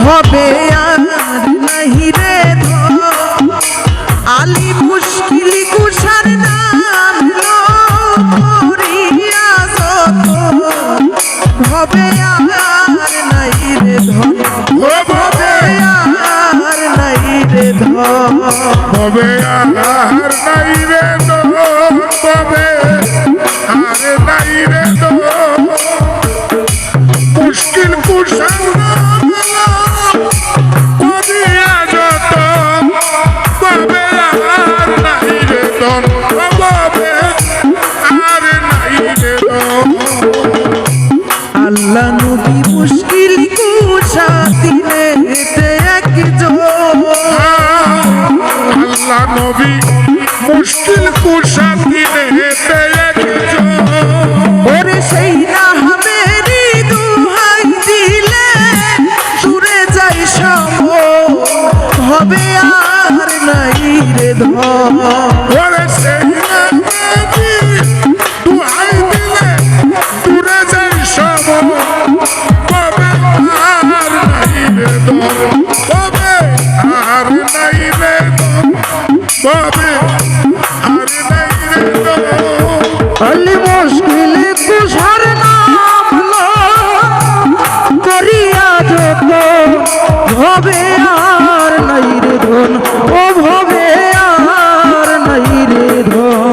হবে আর নাহি রে আলি মুশকিল কুষার নাম করিয়া যত। হবে আর নাই রে ধন হবে আর নাই রে ধন হবে আর নাই রে ধন Bursa ভবে আর নাই রে ধন ও ভবে আর নাই রে ধন।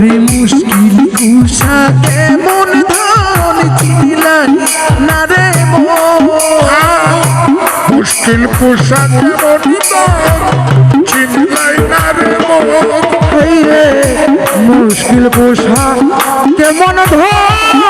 রে মুশকিল কুষা কেমন ধন ছিলাই না রে মুশকিল কুষা ধন না রে মুশকিল কুষা কেমন ধন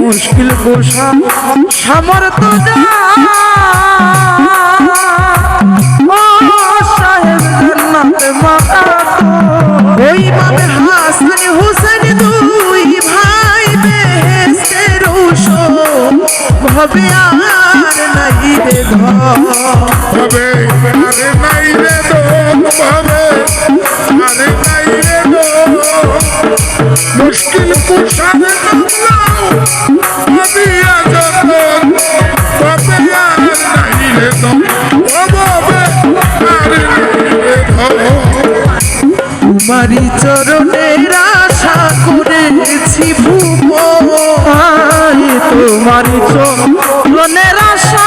মুশকিল গোসা সামর্থ ওইভাবে হাসান হুসেন দুই ভাই বেহেস্তের আর নাই রে ধবে আর নাই রে ধবে মুশকিল পোষাবে ভাবিয়া যখন তবে আর নাইলে অভাবে আর নাইলে তোমারি চরণের আশা করেছি ভুব তোমারি চরণের আশা।